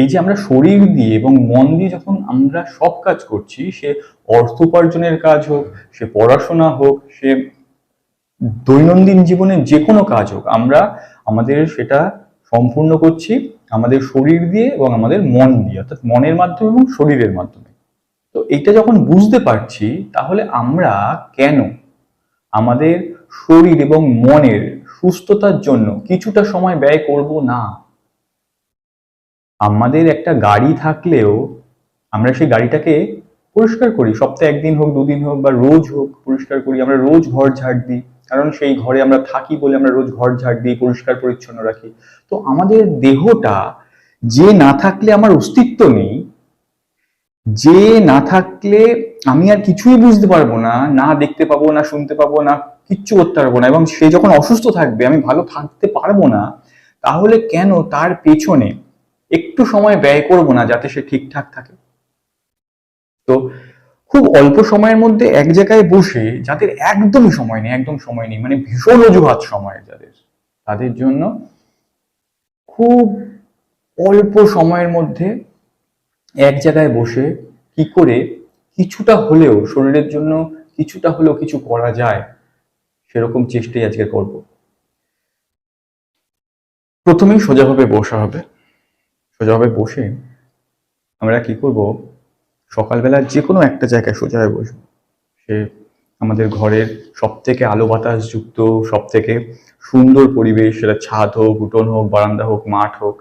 এই যে আমরা শরীর দিয়ে এবং মন দিয়ে যখন আমরা সব কাজ করছি, সে অর্থ উপার্জনের কাজ হোক, সে পড়াশোনা হোক, সে দৈনন্দিন জীবনে যে কোনো কাজ হোক, আমরা আমাদের সেটা সম্পূর্ণ করছি আমাদের শরীর দিয়ে এবং আমাদের মন দিয়ে, অর্থাৎ মনের মাধ্যমে এবং শরীরের মাধ্যমে। তো এটা যখন বুঝতে পারছি, তাহলে আমরা কেন আমাদের শরীর এবং মনের সুস্থতার জন্য কিছুটা সময় ব্যয় করব না? আমাদের একটা গাড়ি থাকলেও আমরা সেই গাড়িটাকে পরিষ্কার করি। সপ্তাহে একদিন হোক, দুদিন হোক বা রোজ হোক পরিষ্কার করি। আমরা রোজ ঘর ঝাড় দিই, কারণ সেই ঘরে আমরা থাকি বলে আমরা রোজ ঘর ঝাড় দিই, পরিষ্কার, পরিচ্ছন্ন রাখি। তো আমাদের দেহটা যে না থাকলে আমার অস্তিত্ব নেই, যে না থাকলে আমি আর কিছুই বুঝতে পারব না না দেখতে পাবো, না শুনতে পাবো, না কিচ্ছু করতে পারব না এবং সে যখন অসুস্থ থাকবে, আমি ভালো থাকতে পারব না, তাহলে কেন তার পেছনে একটু সময় ব্যয় করব না যাতে সে ঠিকঠাক থাকে। তো খুব অল্প সময়ের মধ্যে এক জায়গায় বসে যাদের একদমই সময় নেই, একদম সময় নেই মানে ভীষণ অজুহাত সময় যাদের, তাদের জন্য খুব অল্প সময়ের মধ্যে এক জায়গায় বসে কি করে কিছুটা হলেও শরীরের জন্য কিছুটা হলেও কিছু করা যায়, সেরকম চেষ্টাই আজকে করব। প্রথমেই সোজাভাবে বসা হবে। সোজাভাবে বসে আমরা কি করব? সকালবেলা যে কোনো একটা জায়গায় সোজা হয়ে বসবো। সে আমাদের ঘরের সব থেকে আলো বাতাস যুক্ত সব থেকে সুন্দর পরিবেশ, সেটা ছাদ হোক, উঠোন হোক, বারান্দা হোক, মাঠ হোক,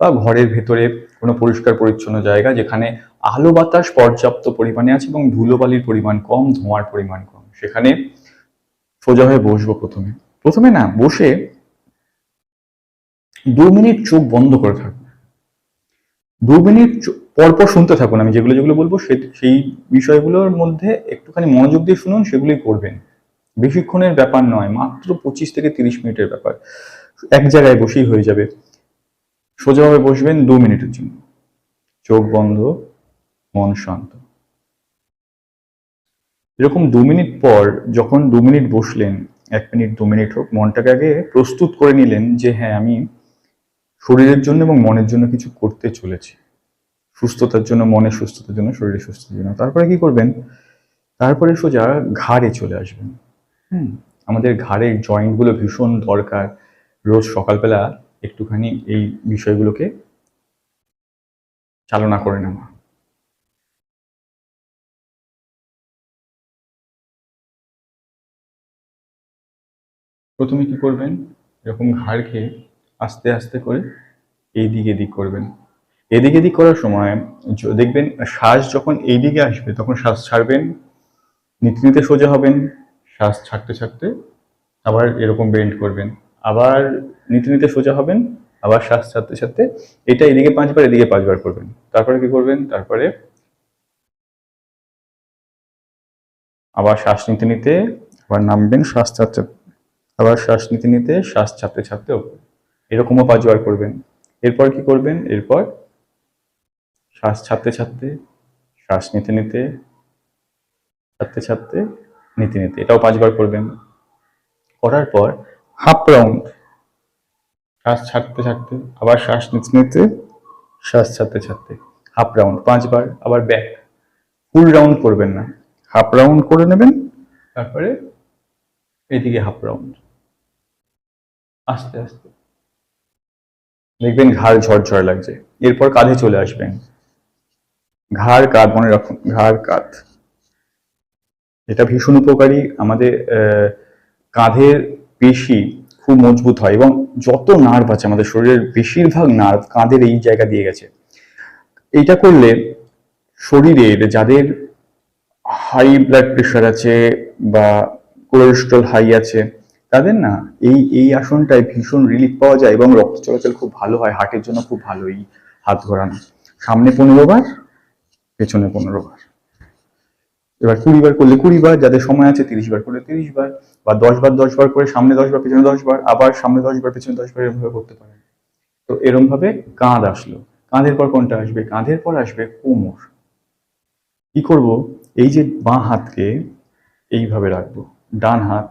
বা ঘরের ভেতরে কোনো পরিষ্কার পরিচ্ছন্ন জায়গা যেখানে আলো বাতাস পর্যাপ্ত পরিমাণে আছে এবং ধুলোবালির পরিমাণ কম, ধোঁয়ার পরিমাণ কম। সেখানে সোজা হয়ে বসবো প্রথমে। প্রথমে না, বসে দু মিনিট চোখ বন্ধ করে থাকব। দু মিনিট পরপর শুনতে থাকুন আমি যেগুলো যেগুলো বলব সেই বিষয়গুলোর মধ্যে একটুখানি মনোযোগ দিয়ে শুনুন, সেগুলোই করবেন। বেশিক্ষণের ব্যাপার নয়, মাত্র পঁচিশ থেকে তিরিশ মিনিটের ব্যাপার। এক জায়গায় বসেই হয়ে যাবে। সোজাভাবে বসবেন দু মিনিটের জন্য। চোখ বন্ধ, মন শান্ত। এরকম দু মিনিট পর যখন দু মিনিট বসলেন, এক মিনিট, দু মিনিট হোক, মনটাকে আগে প্রস্তুত করে নিলেন যে হ্যাঁ আমি শরীরের জন্য এবং মনের জন্য কিছু করতে চলেছি। সুস্থতার জন্য, মনের সুস্থতার জন্য, শরীরের সুস্থতার জন্য। তারপরে কি করবেন? তারপরে সোজা ঘাড়ে চলে আসবেন। হুম? আমাদের ঘাড়ের জয়েন্টগুলো ভীষণ দরকার। রোজ সকালবেলা একটুখানি এই বিষয়গুলোকে চালনা করে নেওয়া। প্রথমে কি করবেন? এরকম ঘাড় খেয়ে আস্তে আস্তে করে এই দিক এদিক করবেন। এদিক এদিক করার সময় দেখবেন শ্বাস যখন এই দিকে আসবে, তখন শ্বাস ছাড়বেন, নিতে নিতে সোজা হবেন, শ্বাস ছাড়তে ছাড়তে আবার এরকম বেন্ড করবেন। আবার নিতে নিতে সোজা হবেন, আবার শ্বাস ছাড়তে ছাড়তে এটা এদিকে পাঁচবার এদিকে পাঁচবার করবেন। তারপরে কি করবেন? তারপরে আবার শ্বাস নিতে নিতে আবার নামবেন, শ্বাস ছাড়তে, আবার শ্বাস নিতে নিতে শ্বাস ছাড়তে ছাড়তে ওপরে। এরকমও পাঁচবার করবেন। এরপর কি করবেন? এরপর শ্বাস ছাড়তে ছাড়তে, শ্বাস নিতে নিতে, ছাড়তে ছাড়তে, নিতে নিতে, এটাও পাঁচবার করবেন। করার পর হাফ রাউন্ড, শ্বাস ছাড়তে ছাড়তে, আবার শ্বাস নিতে নিতে, শ্বাস ছাড়তে ছাড়তে, হাফ রাউন্ড, পাঁচবার, আবার ব্যাক। ফুল রাউন্ড করবেন না। হাফ রাউন্ড করে নেবেন, তারপরে এদিকে হাফ রাউন্ড। আস্তে আস্তে। দেখবেন ঘাড় ঝরঝর লাগছে। এরপর কাঁধে চলে আসবেন। ঘাড় কাঁধ, মনে রাখুন, ঘাড় কাঁধ। এটা ভীষণ উপকারী। আমাদের কাঁধের পেশি খুব মজবুত হয় এবং যত নার্ভ আছে, আমাদের শরীরের বেশিরভাগ নার্ভ কাঁধের এই জায়গা দিয়ে গেছে। এইটা করলে শরীরের যাদের হাই ব্লাড প্রেশার আছে বা কোলেস্ট্রল হাই আছে তাদের না এই এই আসনটায় ভীষণ রিলিফ পাওয়া যায় এবং রক্ত চলাচল খুব ভালো হয় হার্টের জন্য খুব ভালো এই হাত ঘোরানো। সামনে পনেরো বার, পেছনে পনেরো বার। এবার কুড়ি বার করলে কুড়ি বার, যাদের সময় আছে তিরিশ বার করলে তিরিশ বার, বা দশ বার দশ বার করে সামনে দশ বার, পেছনে দশ বার, আবার সামনে দশ বার, পেছনে দশ বার এরকম ভাবে করতে পারেন। তো এরকম ভাবে কাঁধ আসলো। কাঁধের পর কোনটা আসবে? কাঁধের পর আসবে কোমর। কি করব? এই যে বাঁ হাতকে এইভাবে রাখব। ডান হাত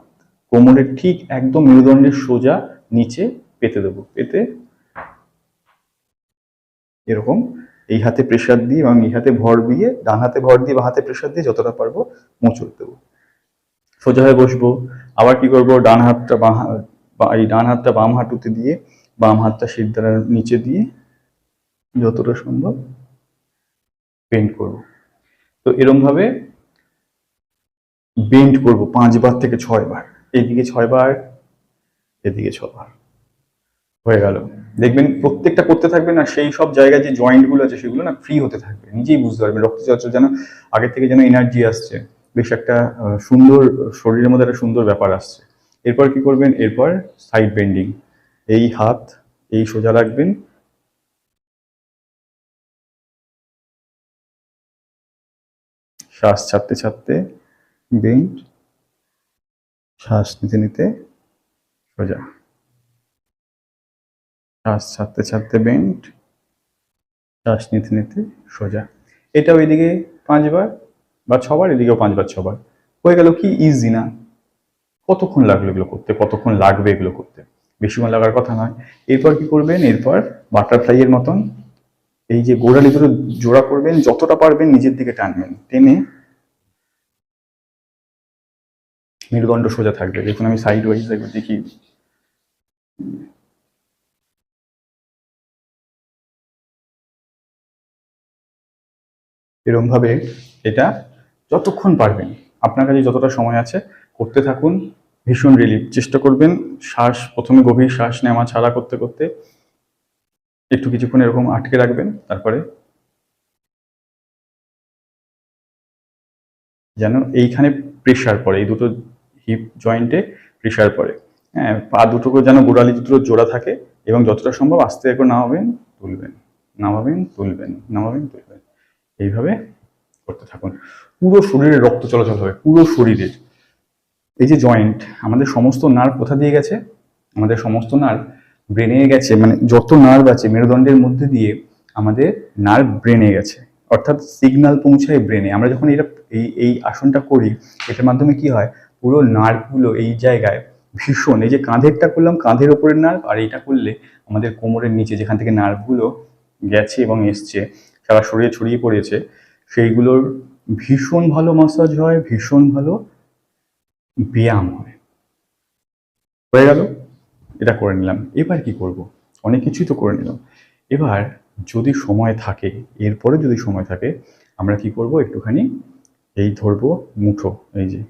কোমরের ঠিক একদম মেরুদণ্ডের সোজা নিচে পেতে দেবো। পেতে এরকম এই হাতে প্রেশার দিয়ে এবং এই হাতে ভর দিয়ে, ডান হাতে ভর দিয়ে বা হাতে প্রেশার দিয়ে যতটা পারব মোচড় দেবো। সোজা হয়ে বসবো। আবার কি করব? ডান হাতটা বাঁ এই ডান হাতটা বাম হাঁটুতে দিয়ে, বাম হাতটা সিদ্ধার নিচে দিয়ে যতটা সম্ভব বেন্ড করব। তো এরম ভাবে বেন্ড করব পাঁচবার থেকে ছয় বার এইদিকে ছয় বার এদিকে ছবার। হয়ে গেল। দেখবেন প্রত্যেকটা করতে থাকবেন আর সেই সব জায়গায় যে জয়েন্টগুলো আছে সেগুলো না ফ্রি হতে থাকবে। নিজেই বুঝতে পারবেন, রক্ত চলাচল যেন আগে থেকে যেন এনার্জি আসছে। বেশ একটা সুন্দর, শরীরের মধ্যে একটা সুন্দর ব্যাপার আসছে। এরপর কি করবেন? এরপর সাইড বেন্ডিং এই হাত, এই সোজা রাখবেন। শ্বাস ছাড়তে ছাড়তে বেন্ড শ্বাস নিতে নিতে সোজা। শ্বাস ছাড়তে ছাড়তে বেন্ট শ্বাস নিতে নিতে সোজা। এটা ওইদিকে পাঁচবার বা ছবার, এদিকেও পাঁচবার, ছবার। হয়ে গেল কি? ইজি না। কতক্ষণ লাগল এগুলো করতে? কতক্ষণ লাগবে এগুলো করতে? বেশিক্ষণ লাগার কথা নয়। এরপর কি করবেন? এরপর বাটারফ্লাইয়ের মতন এই যে গোড়ালি দুটো জোড়া করবেন, যতটা পারবেন নিজের দিকে টানবেন। টেনে মেরুদণ্ড সোজা থাকবে, দেখুন আমি সাইড ওয়াইজ একবার দেখি। এরম ভাবে এটা যতক্ষণ পারবেন, আপনার কাছে যতটা সময় আছে, করতে থাকুন, ভীষণ রিলিফ চেষ্টা করবেন, শ্বাস, প্রথমে গভীর শ্বাস নেওয়া ছাড়া করতে করতে একটু কিছুক্ষণ এরকম আটকে রাখবেন, তারপরে যেন এইখানে প্রেশার পড়ে, এই দুটো হিপ জয়েন্টে প্রেশার পড়ে। হ্যাঁ পা দুটোকে যেন গোড়ালি দুটো জোড়া থাকে এবং যতটা সম্ভব আস্তে করে নামাবেন, তুলবেন। নামাবেন তুলবেন নামাবেন, তুলবেন। এইভাবে করতে থাকুন। পুরো শরীরে রক্ত চলাচল হবে, পুরো শরীরের এই যে জয়েন্ট আমাদের সমস্ত নার্ভ কোথা দিয়ে গেছে? আমাদের সমস্ত নার্ভ ব্রেনে গেছে মানে যত নার্ভ আছে, মেরুদণ্ডের মধ্যে দিয়ে আমাদের নার্ভ ব্রেনে গেছে। অর্থাৎ সিগন্যাল পৌঁছায় ব্রেনে আমরা যখন এটা, এই এই আসনটা করি, এটার মাধ্যমে কি হয়? পুরো নার্ভগুলো এই জায়গায় ভীষণ। এই যে কাঁধেরটা করলাম, কাঁধের ওপরের নার্ভ আর এইটা করলে আমাদের কোমরের নিচে যেখান থেকে নার্ভগুলো গেছে এবং এসছে, সারা শরীরে ছড়িয়ে পড়েছে, সেইগুলোর ভীষণ ভালো মাসাজ হয়, ভীষণ ভালো ব্যায়াম হয়। হয়ে গেল? এটা করে নিলাম। এবার কি করব? অনেক কিছুই তো করে নিলাম। এবার যদি সময় থাকে, এরপরে যদি সময় থাকে, আমরা কি করব? একটুখানি এই ধরবো মুঠো, এই যে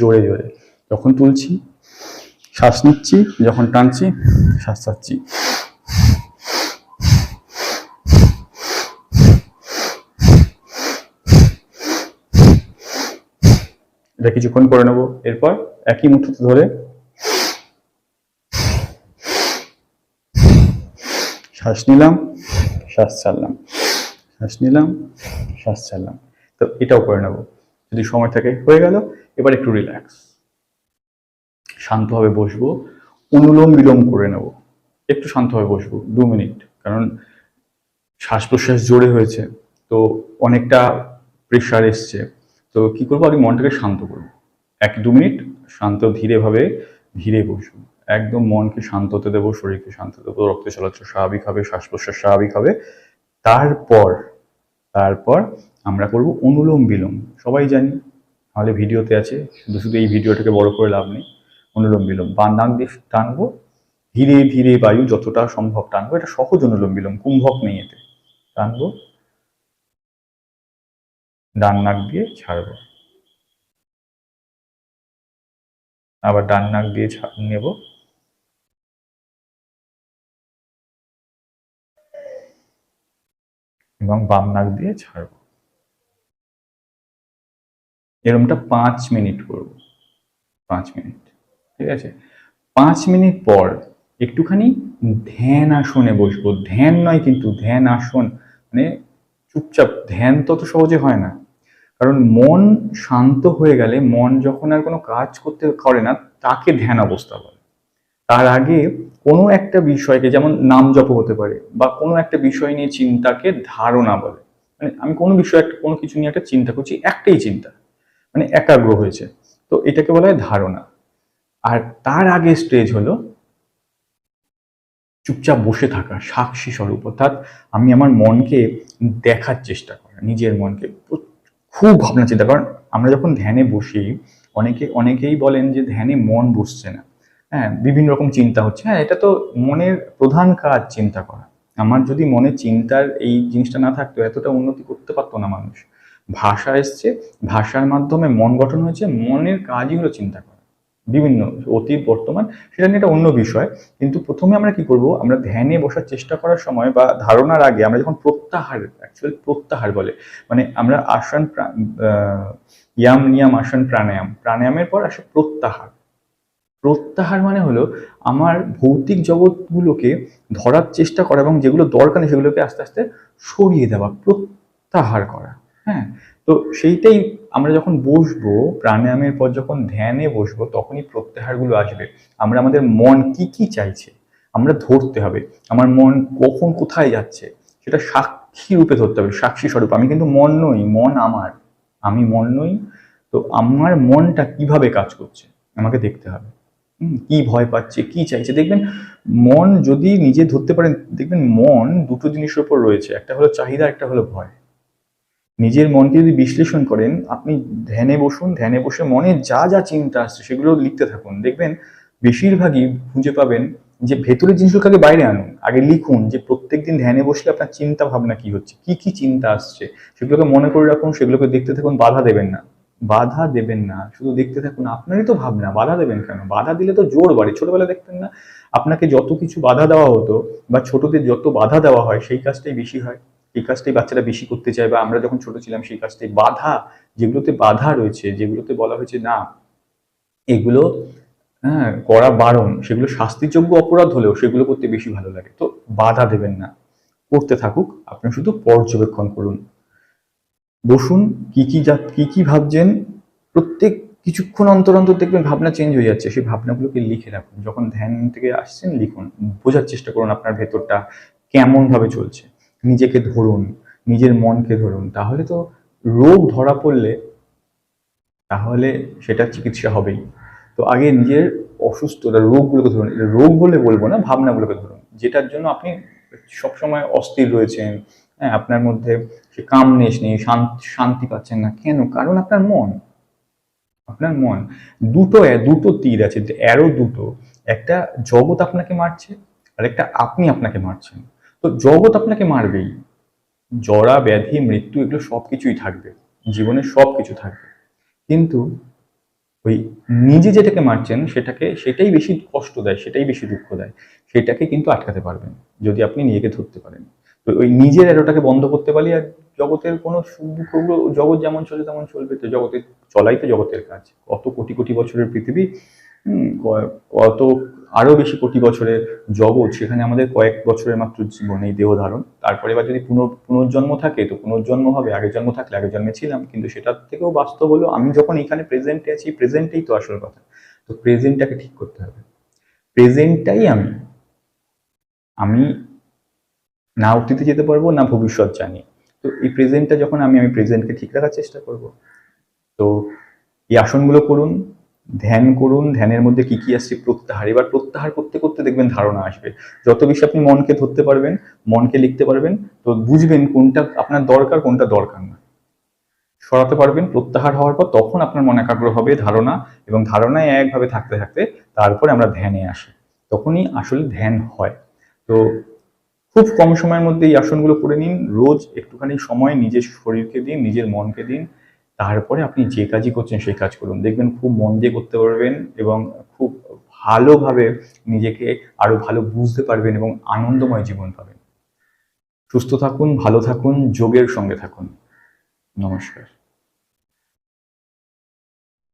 জোরে জোরে। যখন তুলছি, শ্বাস নিচ্ছি, যখন টানছি, শ্বাস ছাড়ছি। এটা কিছুক্ষণ করে নেব। এরপর একই মুঠোতে ধরে শ্বাস নিলাম, শ্বাস ছাড়লাম। শ্বাস নিলাম, শ্বাস ছাড়লাম। তো এটাও করে নেব। যদি সময় থাকে, হয়ে গেল। এবার একটু রিল্যাক্স শান্তভাবে বসবো, অনুলোম বিলোম করে নেব। একটু শান্তভাবে বসবো, দু মিনিট, কারণ শ্বাস প্রশ্বাস জোরে হয়েছে, তো অনেকটা প্রেশার এসছে। তো কি করব? আগে মনটাকে শান্ত করব। এক, দু মিনিট, শান্ত ধীরেভাবে ধীরে বসবো। একদম মনকে শান্ত হতে দেবো, শরীরকে শান্ত দেবো রক্ত চলাচল স্বাভাবিক হবে শ্বাস প্রশ্বাস স্বাভাবিক হবে। তারপর তারপর আমরা করব অনুলোম বিলোম। সবাই জানি তাহলে ভিডিওতে আছে, শুধু শুধু এই ভিডিওটাকে বড় করে লাভ নেই, অনুলোম বিলোম। বা নাক দিয়ে টানবো, ধীরে ধীরে বায়ু যতটা সম্ভব টানবো, এটা সহজ অনুলোম বিলোম, কুম্ভক নেই এতে। টানবো, ডান নাক দিয়ে ছাড়বো। আবার ডান নাক দিয়ে নেব। এবং বাম নাক দিয়ে ছাড়বো। এরমটা পাঁচ মিনিট করব। পাঁচ মিনিট, ঠিক আছে? পাঁচ মিনিট পর একটুখানি ধ্যান আসনে বসবো। ধ্যান নয় কিন্তু ধ্যান আসন মানে চুপচাপ, ধ্যান তত সহজে হয় না। কারণ মন শান্ত হয়ে গেলে, মন যখন আর কোনো কাজ করতে করে না, তাকে ধ্যান অবস্থা বলে। তার আগে কোনো একটা বিষয়কে, যেমন নাম জপ হতে পারে, বা কোনো একটা বিষয় নিয়ে চিন্তাকে ধারণা বলে। মানে আমি কোনো বিষয় একটা কোনো কিছু নিয়ে একটা চিন্তা করছি, একটাই চিন্তা। মানে একাগ্র হয়েছে। তো এটাকে বলা হয় ধারণা। আর তার আগে স্টেজ হলো চুপচাপ বসে থাকা, সাক্ষী স্বরূপ। অর্থাৎ আমি আমার মনকে দেখার চেষ্টা করা, নিজের মনকে খুব ভাবনা চিন্তা কারণ আমরা যখন ধ্যানে বসি, অনেকে, অনেকেই বলেন যে ধ্যানে মন বসছে না। হ্যাঁ বিভিন্ন রকম চিন্তা হচ্ছে। হ্যাঁ এটা তো মনের প্রধান কাজ চিন্তা করা। আমার যদি মনে চিন্তার এই জিনিসটা না থাকতো, এতটা উন্নতি করতে পারতো না মানুষ। ভাষা এসছে, ভাষার মাধ্যমে মন গঠন হয়েছে, মনের কাজই হলো চিন্তা করা। বিভিন্ন অতীত, বর্তমান, সেটা নিয়ে একটা অন্য বিষয়। কিন্তু প্রথমে আমরা কি করব? আমরা ধ্যানে বসার চেষ্টা করার সময় বা ধারণার আগে আমরা যখন প্রত্যাহার অ্যাকচুয়ালি প্রত্যাহার বলে মানে আমরা আসন ইয়াম নিয়াম আসন প্রাণায়াম। প্রাণায়ামের পর আসে প্রত্যাহার। প্রত্যাহার মানে হলো আমার ভৌতিক জগৎগুলোকে ধরার চেষ্টা করা এবং যেগুলো দরকার নেই সেগুলোকে আস্তে আস্তে সরিয়ে দেওয়া, প্রত্যাহার করা। হ্যাঁ তো সেইটাই আমরা যখন বসবো, প্রাণায়ামের পর যখন ধ্যানে বসবো, তখনই প্রত্যাহারগুলো আসবে। আমরা আমাদের মন কি কি চাইছে, আমরা ধরতে হবে। আমার মন কখন কোথায় যাচ্ছে, সেটা সাক্ষী রূপে ধরতে হবে, সাক্ষী স্বরূপ। আমি কিন্তু মন নই, মন আমার। আমি মন নই, তো আমার মনটা কীভাবে কাজ করছে, আমাকে দেখতে হবে। কি ভয় পাচ্ছে, কি চাইছে? দেখবেন, মন যদি নিজে ধরতে পারেন, দেখবেন মন দুটো জিনিসের উপর রয়েছে। একটা হলো চাহিদা, একটা হলো ভয়। নিজের মনকে যদি বিশ্লেষণ করেন, আপনি ধ্যানে বসুন, ধ্যানে বসে মনে যা যা চিন্তা আসছে সেগুলো লিখতে থাকুন। দেখবেন বেশিরভাগই খুঁজে পাবেন যে ভেতরের জিনিসগুলোকে বাইরে আনুন। আগে লিখুন যে প্রত্যেকদিন ধ্যানে বসলে আপনার চিন্তা ভাবনা কি হচ্ছে? কি কি চিন্তা আসছে? সেগুলোকে মনে করে রাখুন, সেগুলোকে দেখতে থাকুন, বাধা দেবেন না। বাধা দেবেন না, শুধু দেখতে থাকুন। আপনারই তো ভাবনা, বাধা দেবেন কেন? বাধা দিলে তো জোর বাড়ে। ছোটবেলা দেখতেন না? আপনাকে যত কিছু বাধা দেওয়া হতো বা ছোটদের যত বাধা দেওয়া হয়, সেই কাজটাই বেশি হয়। এই কাজটাই বাচ্চারা বেশি করতে চায় বা আমরা যখন ছোট ছিলাম সেই কাজটাই বাধা, যেগুলোতে বাধা রয়েছে, যেগুলোতে বলা হয়েছে না, এগুলো হ্যাঁ করা বারণ, সেগুলো শাস্তিযোগ্য অপরাধ হলেও সেগুলো করতে বেশি ভালো লাগে। তো বাধা দেবেন না। করতে থাকুক আপনি শুধু পর্যবেক্ষণ করুন। বসুন, কি কি যা, কি কি ভাবছেন, প্রত্যেক কিছুক্ষণ অন্তর অন্তর দেখবেন ভাবনা চেঞ্জ হয়ে যাচ্ছে। সেই ভাবনাগুলোকে লিখে রাখুন। যখন ধ্যান থেকে আসছেন, লিখুন। বোঝার চেষ্টা করুন আপনার ভেতরটা কেমন ভাবে চলছে। নিজেকে ধরুন, নিজের মনকে ধরুন, তাহলে তো রোগ ধরা পড়লে তাহলে সেটা চিকিৎসা হবেই। তো আগে নিজের অসুস্থতা রোগগুলোকে ধরুন রোগ বলে বলব না, ভাবনাগুলোকে ধরুন, যেটার জন্য আপনি সবসময় অস্থির রয়েছেন হ্যাঁ আপনার মধ্যে সে কামনেস নেই শান্তি পাচ্ছেন না, কেন? কারণ আপনার মন আপনার মন, দুটো দুটো তীর আছে অ্যারো দুটো, একটা জগৎ আপনাকে মারছে আর একটা আপনি আপনাকে মারছেন। তো জগৎ আপনাকে মারবেই। জরা, ব্যাধি, মৃত্যু এগুলো সব কিছুই থাকবে। জীবনে সব কিছু থাকবে। কিন্তু ওই নিজে যেটাকে মারছেন, সেটাকে, সেটাই বেশি কষ্ট দেয়, সেটাই বেশি দুঃখ দেয়। সেটাকে কিন্তু আটকাতে পারবেন, যদি আপনি নিজেকে ধরতে পারেন। তো ওই নিজের এরোটাকে বন্ধ করতে পারলে আর জগতের কোনো সুখ দুঃখগুলো জগৎ যেমন চলে তেমন চলবে। তো জগতের, চলাই তো জগতের কাজ। কত কোটি কোটি বছরের পৃথিবী কত আরও বেশি কোটি বছরের জগৎ সেখানে আমাদের কয়েক বছরের মাত্র জীবন এই দেহ ধারণ। তারপরে এবার যদি পুনঃ পুনর্জন্ম থাকে, তো পুনর্জন্ম হবে, আগের জন্ম থাকলে আগের জন্মে ছিলাম, কিন্তু সেটার থেকেও বাস্তব হলো আমি যখন এখানে প্রেজেন্টে আছি প্রেজেন্টেই তো আসল কথা। তো প্রেজেন্টটাকে ঠিক করতে হবে। প্রেজেন্টটাই আমি। আমি না অতীতে যেতে পারব, না ভবিষ্যৎ জানি। তো এই প্রেজেন্টটা যখন আমি আমি প্রেজেন্টকে ঠিক রাখার চেষ্টা করব। তো এই আসনগুলো করুন ধ্যান করুন, ধ্যানের মধ্যে কি কি আসছে? প্রত্যাহার। এবার প্রত্যাহার করতে করতে দেখবেন ধারণা আসবে। যত বেশি আপনি মনকে ধরতে পারবেন, মনকে লিখতে পারবেন, তো বুঝবেন কোনটা আপনার দরকার, কোনটা দরকার না। সরাতে পারবেন, প্রত্যাহার হওয়ার পর তখন আপনার মন একাগ্র হবে, ধারণা, এবং ধারণায় একভাবে থাকতে থাকতে তারপরে আমরা ধ্যানে আসি। তখনই আসলে ধ্যান হয়। তো খুব কম সময়ের মধ্যে এই আসনগুলো করে নিন। রোজ একটুখানি সময় নিজের শরীরকে দিন, নিজের মনকে দিন। তারপরে আপনি যে কাজই করছেন সেই কাজ করুন। দেখবেন খুব মন দিয়ে করতে পারবেন এবং খুব ভালোভাবে নিজেকে আরও ভালো বুঝতে পারবেন এবং আনন্দময় জীবন পাবেন। সুস্থ থাকুন, ভালো থাকুন, যোগের সঙ্গে থাকুন। নমস্কার।